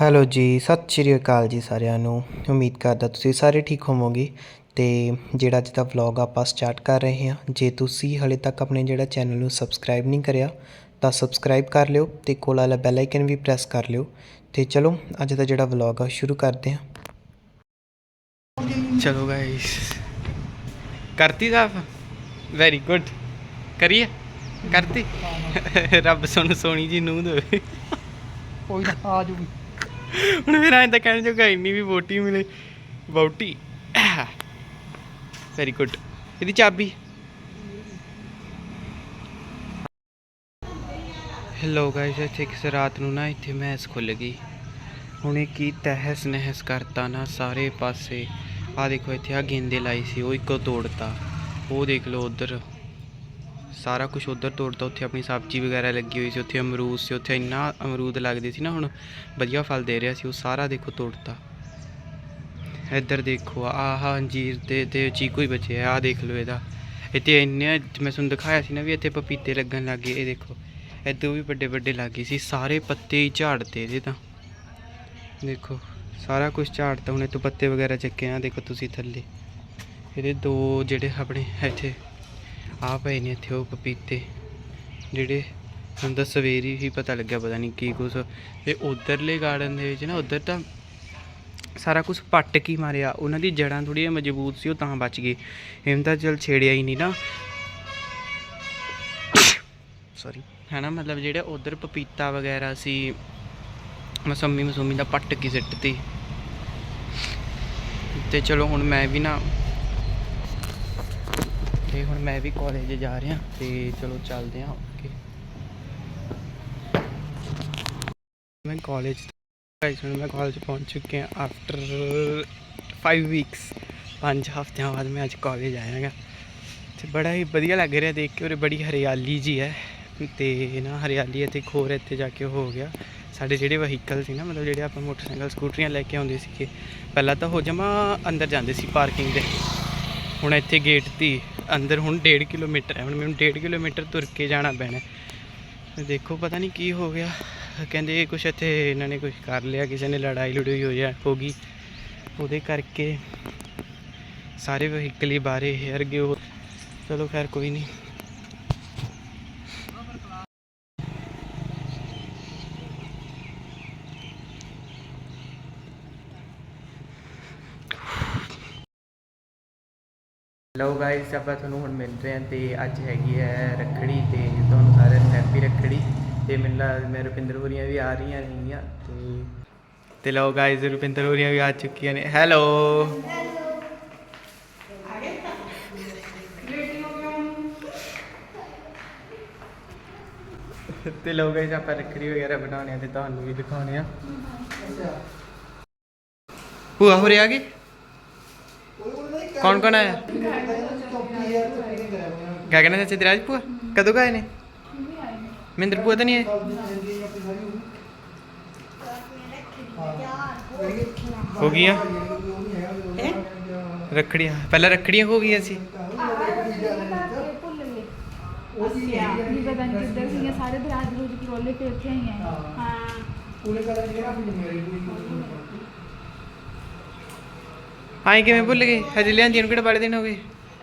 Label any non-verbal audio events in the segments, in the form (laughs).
Hello ਜੀ ਸਤਿ ਸ਼੍ਰੀ ਅਕਾਲ ਜੀ ਸਾਰਿਆਂ ਨੂੰ। ਉਮੀਦ ਕਰਦਾ ਤੁਸੀਂ ਸਾਰੇ ਠੀਕ ਹੋਵੋਗੇ। ਤੇ ਜਿਹੜਾ ਅੱਜ ਦਾ ਵਲੌਗ ਆਪਾਂ ਸਟਾਰਟ ਕਰ ਰਹੇ ਹਾਂ ਜੇ ਤੁਸੀਂ ਹਲੇ ਤੱਕ ਆਪਣੇ ਜਿਹੜਾ ਚੈਨਲ ਨੂੰ ਸਬਸਕ੍ਰਾਈਬ ਨਹੀਂ ਕਰਿਆ ਤਾਂ ਸਬਸਕ੍ਰਾਈਬ ਕਰ ਲਿਓ ਤੇ ਕੋਲ ਵਾਲਾ ਬੈਲ ਆਈਕਨ ਵੀ ਪ੍ਰੈਸ ਕਰ ਲਿਓ। ਤੇ ਚਲੋ ਅੱਜ ਦਾ ਜਿਹੜਾ ਵਲੌਗ ਆ ਸ਼ੁਰੂ ਕਰਦੇ ਹਾਂ। ਚਲੋ ਗਾਇਸ ਕਰਤੀ ਸਾਫ਼? ਵੈਰੀ ਗੁੱਡ ਕਰੀਏ? ਕਰਤੀ? (laughs) ਰੱਬ ਸੁਣ ਸੋਣੀ ਜੀ ਨੂੰ ਦੇਵੇ। ਕੋਈ ਨਾ ਆ ਜੂਗੀ। ਹੁਣ ਮੇਰਾ ਐਂ ਤਾਂ ਕਹਿਣ ਜੋਗਾ ਇੰਨੀ ਵੀ ਵੋਟੀ ਮਿਲੇ। ਵੋਟੀ ਵੈਰੀ ਗੁੱਡ ਇਹਦੀ ਚਾਬੀ। ਹੈਲੋ ਗਾਇਸ ਇੱਥੇ ਕਿਸ ਰਾਤ ਨੂੰ ਨਾ ਇੱਥੇ ਮੈਸ ਖੁੱਲ ਗਈ। ਹੁਣੇ ਕੀ ਤਹਿਸ ਨਹਿਸ ਕਰਤਾ ਨਾ ਸਾਰੇ ਪਾਸੇ। ਆ ਦੇਖੋ, ਇੱਥੇ ਆ ਗੇਂਦੇ ਲਾਈ ਸੀ, ਉਹ ਇੱਕੋ ਤੋੜਤਾ। ਉਹ ਦੇਖ ਲਓ ਉਧਰ। ਸਾਰਾ ਕੁਝ ਉਧਰ ਤੋੜਤਾ ਉੱਥੇ ਆਪਣੀ ਸਬਜ਼ੀ ਵਗੈਰਾ ਲੱਗੀ ਹੋਈ ਸੀ, ਉੱਥੇ ਅਮਰੂਦ ਸੀ, ਉੱਥੇ ਇੰਨਾ ਅਮਰੂਦ ਲੱਗਦੇ ਸੀ ਨਾ ਹੁਣ, ਵਧੀਆ ਫਲ ਦੇ ਰਿਹਾ ਸੀ, ਉਹ ਸਾਰਾ ਦੇਖੋ ਤੋੜਤਾ ਇੱਧਰ ਦੇਖੋ, ਆਹ ਅੰਜੀਰ ਤੇ ਤੇ ਚੀਕੂ ਹੀ ਬਚੇ ਆਹ ਦੇਖ ਲਓ ਇਹਦਾ। ਇੱਥੇ ਇੰਨੇ, ਮੈਂ ਤੁਹਾਨੂੰ ਦਿਖਾਇਆ ਸੀ ਨਾ ਵੀ ਇੱਥੇ ਪਪੀਤੇ ਲੱਗਣ ਲੱਗੇ ਇਹ ਦੇਖੋ। ਇੱਧਰ ਵੀ ਵੱਡੇ ਵੱਡੇ ਲੱਗੇ ਸੀ, ਸਾਰੇ ਪੱਤੇ ਹੀ ਝਾੜਤੇ ਇਹਦੇ ਤਾਂ। ਦੇਖੋ, ਸਾਰਾ ਕੁਝ ਝਾੜਤਾ, ਹੁਣ ਇਹ ਤੋਂ ਪੱਤੇ ਵਗੈਰਾ ਚੱਕੇ ਆ, ਦੇਖੋ ਤੁਸੀਂ ਥੱਲੇ। ਇਹਦੇ ਦੋ ਜਿਹੜੇ ਆਪਣੇ ਇੱਥੇ ਆ ਪਏ ਨੇ ਇੱਥੇ ਉਹ ਪਪੀਤੇ, ਜਿਹੜੇ ਹੁਣ ਤਾਂ ਸਵੇਰੀ ਹੀ ਪਤਾ ਲੱਗਿਆ ਪਤਾ ਨਹੀਂ ਕੀ ਕੁਛ। ਤੇ ਉਧਰਲੇ ਗਾਰਡਨ ਦੇ ਵਿੱਚ ਨਾ, ਉਧਰ ਤਾਂ ਸਾਰਾ ਕੁਝ ਪੱਟ ਕੀ ਮਾਰਿਆ। ਉਹਨਾਂ ਦੀ ਜੜਾਂ ਥੋੜ੍ਹੀਆਂ ਮਜ਼ਬੂਤ ਸੀ, ਉਹ ਤਾਂ ਬਚ ਗਏ। ਇਹਨਾਂ ਦਾ ਚਲ ਛੇੜਿਆ ਹੀ ਨਹੀਂ ਨਾ। ਸੌਰੀ ਹੈ ਨਾ, ਮਤਲਬ ਜਿਹੜੇ ਉਧਰ ਪਪੀਤਾ ਵਗੈਰਾ ਸੀ ਮਸੰਮੀ ਮਸੂਮੀ ਦਾ ਪੱਟ ਕੀ ਸਿੱਟ ਸਿੱਟਤੀ। ਤੇ ਚਲੋ ਹੁਣ ਮੈਂ ਵੀ ਨਾ ਤੇ ਹੁਣ ਮੈਂ ਵੀ ਕਾਲਜ ਜਾ ਰਿਹਾ, ਤੇ ਚਲੋ ਚੱਲਦੇ ਹਾਂ ਓਕੇ ਮੈਂ ਕਾਲਜ ਗਾਇਸ ਹੁਣ ਮੈਂ ਕਾਲਜ ਪਹੁੰਚ ਚੁੱਕਿਆ ਆਫਟਰ 5 ਵੀਕਸ ਪੰਜ ਹਫ਼ਤਿਆਂ ਬਾਅਦ ਮੈਂ ਅੱਜ ਕਾਲਜ ਆਇਆਗਾ ਤੇ ਬੜਾ ਹੀ ਵਧੀਆ ਲੱਗ ਰਿਹਾ ਦੇਖ ਕੇ ਉਰੇ ਬੜੀ ਹਰਿਆਲੀ ਜੀ ਹੈ। ਤੇ ਨਾ, ਹਰਿਆਲੀ ਅਤੇ ਖੋਰ ਇੱਥੇ ਜਾ ਕੇ ਹੋ ਗਿਆ। ਸਾਡੇ ਜਿਹੜੇ ਵਹੀਕਲ ਸੀ ਨਾ, ਮਤਲਬ ਜਿਹੜੇ ਆਪਾਂ ਮੋਟਰਸਾਈਕਲ, ਸਕੂਟਰੀਆਂ ਲੈ ਕੇ ਆਉਂਦੇ ਸੀਗੇ, ਪਹਿਲਾਂ ਤਾਂ ਉਹ ਜਮਾ ਅੰਦਰ ਜਾਂਦੇ ਸੀ ਪਾਰਕਿੰਗ ਦੇ। ਹੁਣ ਇੱਥੇ ਗੇਟ ਦੀ ਅੰਦਰ ਹੁਣ 1.5 ਕਿਲੋਮੀਟਰ ਹੈ। ਹੁਣ ਮੈਨੂੰ 1.5 ਕਿਲੋਮੀਟਰ ਤੁਰ ਕੇ ਜਾਣਾ ਪੈਣਾ ਦੇਖੋ, ਪਤਾ ਨਹੀਂ ਕੀ ਹੋ ਗਿਆ। ਕਹਿੰਦੇ ਕੁਛ ਇੱਥੇ ਇਹਨਾਂ ਨੇ ਕੁਝ ਕਰ ਲਿਆ, ਕਿਸੇ ਨੇ ਲੜਾਈ ਲੜੂਈ ਹੋ ਜਾ ਹੋ ਗਈ। ਉਹਦੇ ਕਰਕੇ ਸਾਰੇ ਵਹੀਕਲ ਹੀ ਬਾਰੇ ਹਰ ਗਏ ਉਹ ਚਲੋ ਖੈਰ, ਕੋਈ ਨਹੀਂ। ਹੈਲੋ ਗਾਇਸ ਆਪਾਂ ਤੁਹਾਨੂੰ ਹੁਣ ਮਿਲ ਰਹੇ ਹਾਂ ਤੇ ਅੱਜ ਹੈਗੀ ਹੈ ਰੱਖੜੀ ਤੇ ਤੁਹਾਨੂੰ ਸਾਰਿਆਂ ਨੂੰ ਹੈਪੀ ਰੱਖੜੀ ਤੇ ਮੈਨੂੰ ਲੱਗਦਾ ਮੈਂ ਰੁਪਿੰਦਰ ਹੋਰੀਆਂ ਵੀ ਆ ਰਹੀਆਂ ਨੇਗੀਆਂ ਤੇ ਤੇ ਲਓ ਗਾਇਸ ਰੁਪਿੰਦਰ ਹੋਰੀਆਂ ਵੀ ਆ ਚੁੱਕੀਆਂ ਨੇ। ਹੈਲੋ ਤੇ ਲਓ ਗਾਇਸ ਆਪਾਂ ਰੱਖੜੀ ਵਗੈਰਾ ਬਣਾਉਣੇ ਆ ਤੇ ਤੁਹਾਨੂੰ ਵੀ ਦਿਖਾਉਣੇ ਆ। ਭੂਆ ਹੋਰੇ ਆ ਕੌਣ ਕੌਣ ਆਇਆ ਗਗਨ ਚਾਚੇ ਦੀ ਰਾਜ ਭੂਆ ਕਦੋਂ ਗਏ ਨੇ ਮਹਿੰਦਰ ਭੂਆ ਤਾਂ ਨਹੀਂ ਆਏ ਹੋ ਗਈਆਂ ਰੱਖੜੀਆਂ ਪਹਿਲਾਂ ਰੱਖੜੀਆਂ ਹੋ ਗਈਆਂ ਸੀ ਵੀ ਪਤਾ ਨਹੀਂ ਕਿੱਧਰ ਸੀਗੀਆਂ ਸਾਰੇ ਬਰਾਜ ਰੋਜ਼ ਕਰੋਲੇ ਤੇ ਉੱਥੇ ਹੀ ਆਏ ਹਾਂ ਆਏ ਕਿਵੇਂ ਭੁੱਲ ਗਏ? ਹਜੇ ਲਿਆਂਦੀਆਂ ਨੂੰ ਕਿਹੜਾ ਬੜੇ ਦਿਨ ਹੋ ਗਏ?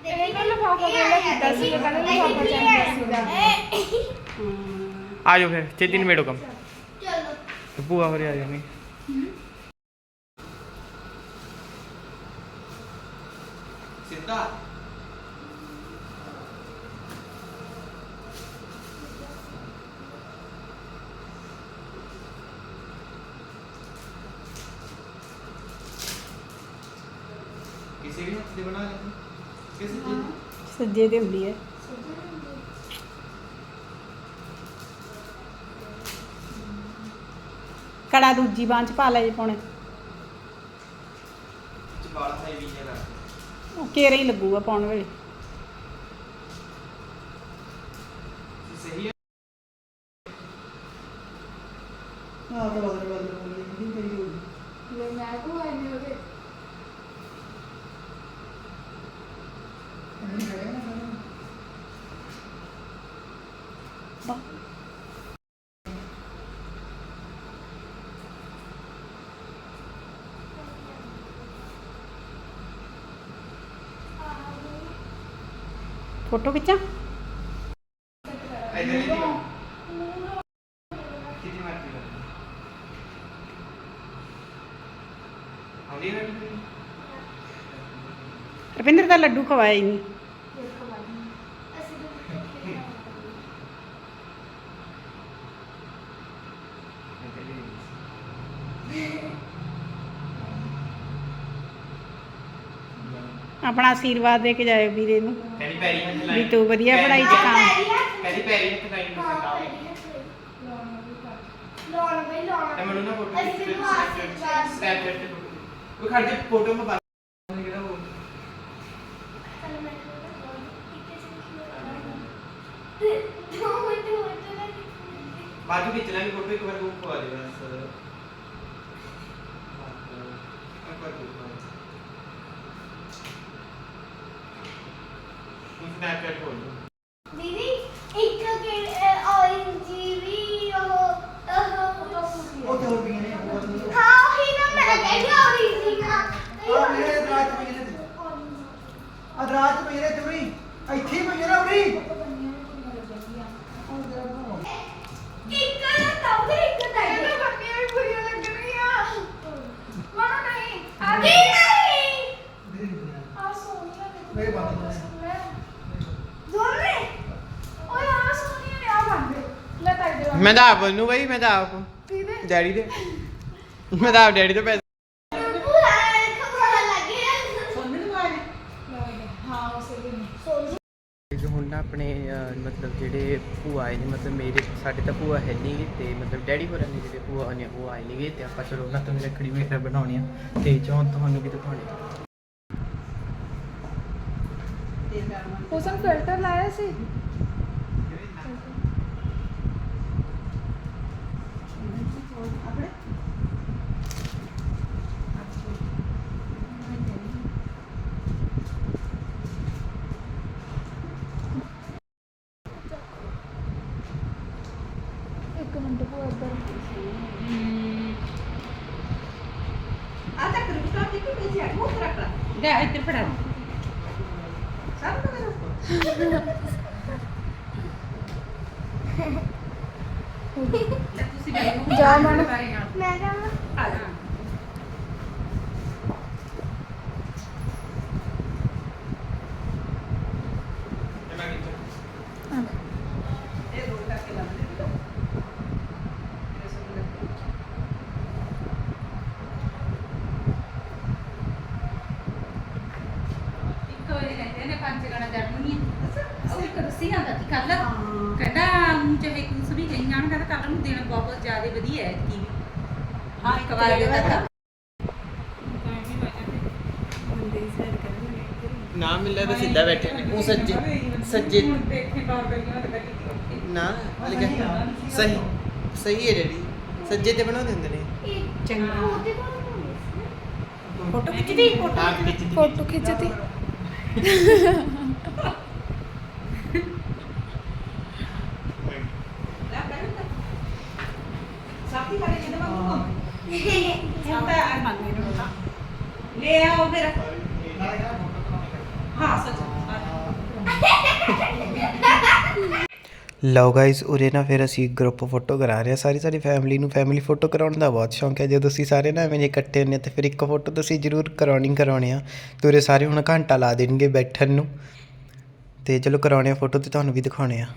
ਇਹ ਕੱਲ ਲਿਫਾਫਾ ਵੇਲਾ ਕੀਤਾ ਸੀ ਕੱਲ ਲਿਫਾਫਾ ਚਾਹੀਦਾ ਸੀਗਾ ਆ ਜਾਓ ਫਿਰ, ਛੇਤੀ ਨਿਬੇੜੋ ਕੰਮ। ਚਲੋ ਭੂਆ ਹੋਰੇ ਆ ਜਾਣਗੇ ਸਿੱਧਾ। ਦੇ ਬਣਾ ਲੈਂਦੇ ਕਿਸੇ ਚੀਜ਼ ਸੱਜੇ ਤੇ ਹੁੰਦੀ ਹੈ। ਕੜਾ ਦੂਜੀ ਬਾਂਹ ਚ ਪਾ ਲੈ ਜੇ ਪਾਉਣੇ ਚਬਾਲਾ ਹੈ ਵੀ ਨਹੀਂ ਕਰਦੇ ਉਹ ਕੇਰਾ ਹੀ ਲੱਗੂਗਾ ਪਾਉਣ ਵੇਲੇ। ਸਹੀ ਹੈ ਮੈਂ ਕੋ ਆਈ ਨੇ ਉਹਦੇ फोटो खिंचा ਰਵਿੰਦਰ ਦਾ ਲੱਡੂ ਖਵਾਇਆ ਹੀ ਨਹੀਂ। ਆਪਣਾ ਆਸ਼ੀਰਵਾਦ ਦੇ ਕੇ ਜਾਇਓ ਵੀਰੇ ਨੂੰ। ਕਹਿੰਦੀ ਪੈਰੀ ਹੱਥ ਵੀ ਤੂੰ ਵਧੀਆ ਪੜ੍ਹਾਈ ਚ ਕਾਮ ਕਹਿੰਦੀ ਪੈਰੀ ਹੱਥ ਲਾਈ ਨੂੰ ਸਿਖਾਓ ਲਾਉਣ ਬਈ ਤੇ ਮੈਨੂੰ ਨਾ ਫੋਟੋ ਤੇ ਉਹ ਖੜ ਜਾ ਫੋਟੋ ਮੈਂ ਬਾਅਦ ਕਿਹਦਾ ਉਹ ਬਾਅਦ ਵਿੱਚ ਲਾਂਗੇ ਫੋਟੋ ਇੱਕ ਵਾਰ ਉਹ ਪਵਾ ਦੇ ਬਸ। ਇੱਕ ਵਾਰ ਉਹ ਸਨੈਪਚੈਟ ਖੋਲ ਲਓ ਦੀਦੀ ਇੱਕ orange ਵੀ ਉਹ ਉਹ ਉਹ ਤਾਂ ਹੋਰ ਵੀ ਨੇ ਉਹ ਤਾਂ ਹਾਂ ਹੀ ਨਾ ਮੈਂ ਕਹਿੰਦੀ orange ਨਾ ਆ ਮੇਰੇ ਰਾਤ ਪਈ ਨੇ ਰਾਤ ਪਈ ਨੇ ਤੁਰੀ ਇੱਥੇ ਹੀ ਪਈ ਨੇ ਉਰੀ ਇੱਕ ਨਾ ਤਾਉ ਇੱਕ ਤਾਂ ਇਹ ਬੰਨੀਆਂ ਵੀ ਬੁਰੀਆਂ ਲੱਗਣੀਆਂ ਮਨੋ ਨਹੀਂ ਆ ਨਹੀਂ ਆ ਸੋਨੀਆ ਨੇ ਮੇਰੇ ਬਾਤ ਦੋਨੇ ਓਏ ਆ ਸੋਨੀਆ ਨੇ ਆ ਬੰਦੇ ਲੈ ਤਾਈ ਦੇ ਮੈਂ ਤਾਂ ਆਪ ਨੂੰ ਬਈ ਮੈਂ ਤਾਂ ਆਪ ਡੈਡੀ ਦੇ। ਮੈਂ ਤਾਂ ਆਪ ਡੈਡੀ ਤੋਂ ਪੈਸੇ ਨੂੰ ਹੁਣ ਨਾ ਆਪਣੇ ਮਤਲਬ ਜਿਹੜੇ ਭੂਆ ਆਏ ਨੇ ਮਤਲਬ ਮੇਰੇ ਸਾਡੇ ਤਾਂ ਭੂਆ ਹੈ ਨਹੀਂ ਤੇ ਮਤਲਬ ਡੈਡੀ ਹੋਰਾਂ ਦੇ ਜਿਹੜੇ ਭੂਆ ਨੇ ਉਹ ਆਏ ਨੇਗੇ ਤੇ ਆਪਾਂ ਚਲੋ ਉਹਨਾਂ ਤੋਂ ਵੀ ਰੱਖੜੀ ਵਗੈਰਾ ਬਣਾਉਣੀ ਆ। ਤੇ ਚੋਂ ਤੁਹਾਨੂੰ ਵੀ ਦਿਖਾਉਣੀ ਆ ਹੁਸਨ ਫਿਲਟਰ ਲਾਇਆ ਸੀ ਇੱਕ ਮਿੰਟ ਭੂਆ ਇੱਧਰ ਆ ਤਾਂ ਕ੍ਰਿਸਟਾ ਦੀ ਕਿ ਪੀਛੇ ਆ ਮੁੱਖ ਰੱਖ ਲੈ ਇੱਧਰ ਫੜਾ ਸਭ ਤੁਸੀਂ ਬੈਠੋ ਜਾ ਮਨ ਮੈਂ ਕਹਾਂ ਆ ਜਾ ਇਹ ਰੋਲ ਕਰਕੇ ਲਾ ਦੇ ਇੱਕ ਵਾਰੀ ਕਹਿੰਦੇ ਨੇ ਪੰਜ ਗਣਾ ਜੜਨੀ ਉਹ ਇੱਕ ਦੱਸੀ ਜਾਂਦਾ ਸੀ ਕੱਲ ਕਹਿੰਦਾ ਊਂ ਚਾਹੇ ਕੁਛ ਵੀ ਕਹੀ ਜਾਣ ਕਹਿੰਦਾ ਕੱਲ ਨੂੰ ਦਿਨ ਬਹੁਤ ਜ਼ਿਆਦਾ ਵਧੀਆ ਹੈ ਕੀ ਹਾਂ ਇੱਕ ਵਾਰ ਦਿੱਤਾ ਨਾ ਮਿਲਿਆ ਤਾਂ ਸਿੱਧਾ ਬੈਠੇ ਨੇ। ਉਹ ਸੱਜੇ ਸੱਜੇ ਦੇਖੇ ਬਾਰ ਬਈਆਂ ਤੇ ਬੈਠੀ। ਨਾ ਲਿਖਿਆ ਸਹੀ ਸਹੀ ਹੈ ਡੈਡੀ। ਸੱਜੇ ਤੇ ਬਣਾਉਂਦੇ ਹੁੰਦੇ ਨੇ। ਚੰਗਾ। ਉਹਦੇ ਕੋਲ ਫੋਟੋ ਖਿੱਚਦੀ। ਫੋਟੋ ਆਪ ਖਿੱਚਦੀ। ਫੋਟੋ ਖਿੱਚਤੀ ਲੈ ਬੈਠ ਸਾਥੀ ਵਾਲੇ ਜਿਹਦੇ ਵਾਂਗੂ ਹੁਣ ਤਾਂ ਆ ਮੰਗੇ ਰੋਣਾ ਲੈ ਆਓ ਫਿਰ ਹਾਂ, ਸੱਚ। ਲਓ ਗਾਇਸ ਉਰੇ ਨਾ ਫਿਰ ਅਸੀਂ ਗਰੁੱਪ ਫੋਟੋ ਕਰਾ ਰਹੇ ਹਾਂ। ਸਾਰੀ ਸਾਰੀ ਫੈਮਿਲੀ ਨੂੰ ਫੈਮਿਲੀ ਫੋਟੋ ਕਰਾਉਣ ਦਾ ਬਹੁਤ ਸ਼ੌਂਕ ਹੈ। ਜਦੋਂ ਅਸੀਂ ਸਾਰੇ ਨਾ ਐਵੇਂ ਜੇ ਇਕੱਠੇ ਹੁੰਦੇ ਹਾਂ, ਤੇ ਫਿਰ ਇੱਕ ਫੋਟੋ ਤੁਸੀਂ ਜ਼ਰੂਰ ਕਰਾਉਣੀ ਕਰਾਉਣੀ ਆ ਤੇ ਉਰੇ ਸਾਰੇ ਹੁਣ ਘੰਟਾ ਲਾ ਦੇਣਗੇ ਬੈਠਣ ਨੂੰ। ਤੇ ਚਲੋ ਕਰਾਉਣੇ ਆ ਫੋਟੋ ਤੇ ਤੁਹਾਨੂੰ ਵੀ ਦਿਖਾਉਣੇ ਆ